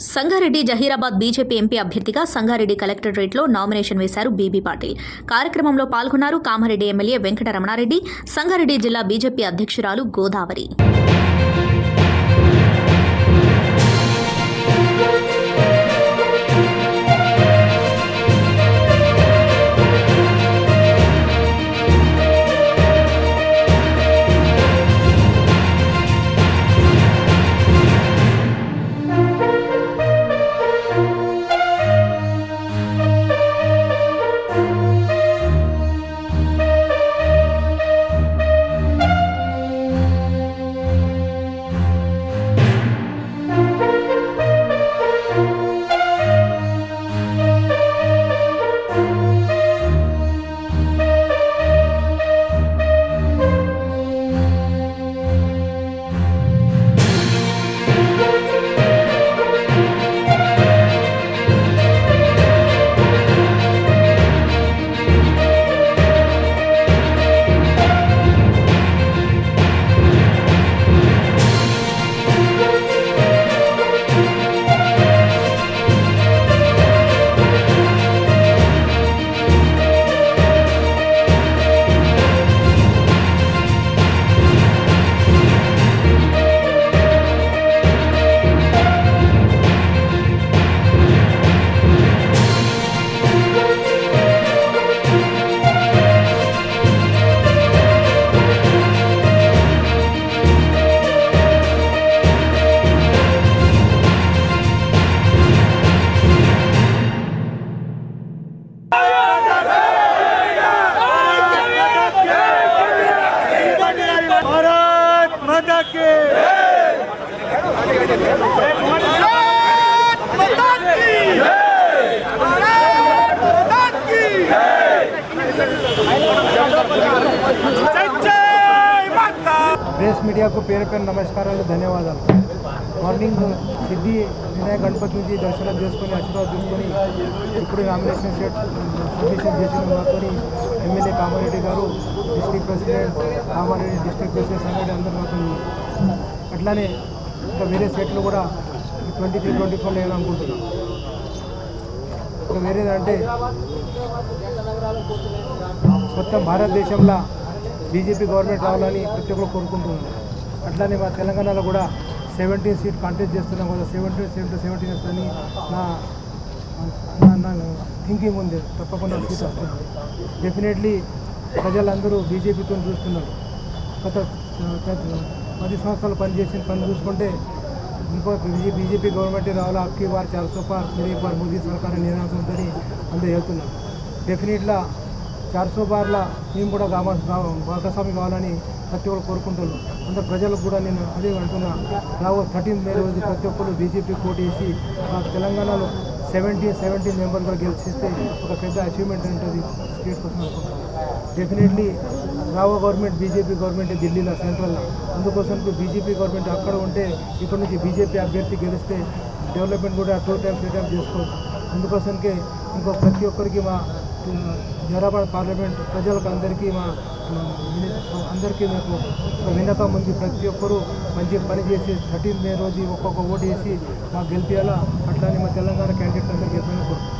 Sangareddy Zaheerabad BJP MP అభ్యర్థిగా సంగారెడ్డి కలెక్టరేట్లో nomination వేశారు బీబీ పాటిల్. కార్యక్రమంలో పాల్గొన్నారు కామారెడ్డి ఎమ్మెల్యే వెంకటరమణారెడ్డి సంగారెడ్డి జిల్లా బీజేపీ అధ్యక్షురాలు గోదావరి. ప్రెస్ మీడియాకు పేరు పేరు నమస్కారాలు ధన్యవాదాలు మార్నింగ్ సిద్ధి వినాయక గణపతి నుంచి దర్శనం చేసుకొని ఆశీర్వాదం తీసుకొని ఇప్పుడు నామినేషన్ షీట్ సబ్మిషన్ చేసిన మాతో ఎమ్మెల్యే కామారెడ్డి గారు district president Kamareddy district president Sangareddy అందరూ మాతో ఉన్నారు. అట్లానే ఇంకా వేరే స్టేట్లు కూడా ట్వంటీ త్రీ ట్వంటీ ఫోర్లో వేయాలనుకుంటున్నాం ఇంకా వేరేదంటే మొత్తం భారతదేశంలో బీజేపీ గవర్నమెంట్ రావాలని ప్రతి ఒక్కరు కోరుకుంటున్నారు. అట్లానే మా తెలంగాణలో కూడా సెవెంటీన్ సీట్ కంటెస్ట్ చేస్తున్నాం కదా సెవెంటీన్ సీట్ సెవెంటీన్ వస్తుందని నా నా- థింకింగ్ ఉంది. తప్పకుండా సీట్ వస్తుంది. డెఫినెట్లీ ప్రజలందరూ బీజేపీతో చూస్తున్నారు. కొత్త గత పది సంవత్సరాలు పనిచేసిన పని చూసుకుంటే ఇంకో బీజేపీ గవర్నమెంట్ రావాలి. అక్కి వారు చాలా సూపర్. మీరు వారు బార్ మోదీ సర్కార్ నినాదం ఉందని అందరూ వెళ్తున్నారు. డెఫినెట్లా చార్సో బార్ల మేము కూడా గామ భాగస్వామి కావాలని ప్రతి ఒక్కరు కోరుకుంటున్నాం. అందరు ప్రజలకు కూడా నేను అదే అంటున్నా. రావు థర్టీన్ మే రోజు ప్రతి ఒక్కరు బీజేపీ పోటీ మా తెలంగాణలో సెవెంటీ సెవెంటీ మెంబర్ కూడా గెలిచిస్తే ఒక పెద్ద అచీవ్మెంట్ ఉంటుంది. స్టేట్ కోసం అనుకుంటున్నాను డెఫినెట్లీ రావో గవర్నమెంట్ బీజేపీ గవర్నమెంట్ ఢిల్లీలో సెంట్రల్లో అందుకోసం బీజేపీ గవర్నమెంట్ అక్కడ ఉంటే ఇక్కడ నుంచి బీజేపీ అభ్యర్థి గెలిస్తే డెవలప్మెంట్ కూడా టూ టైమ్స్ త్రీ టైమ్స్ చేసుకోవచ్చు. అందుకోసంకే ఇంకో ప్రతి ఒక్కరికి మా జరాబాద్ పార్లమెంట్ ప్రజలకు అందరికీ మా అందరికీ మీకు ఒక వినతం ఉంది. ప్రతి ఒక్కరూ మంచి పని చేసి థర్టీన్ మే రోజు ఒక్కొక్క ఓటు వేసి మాకు గెలిపించాలా అట్లానే మా తెలంగాణ క్యాండిడేట్ అందరికీ గెలిపి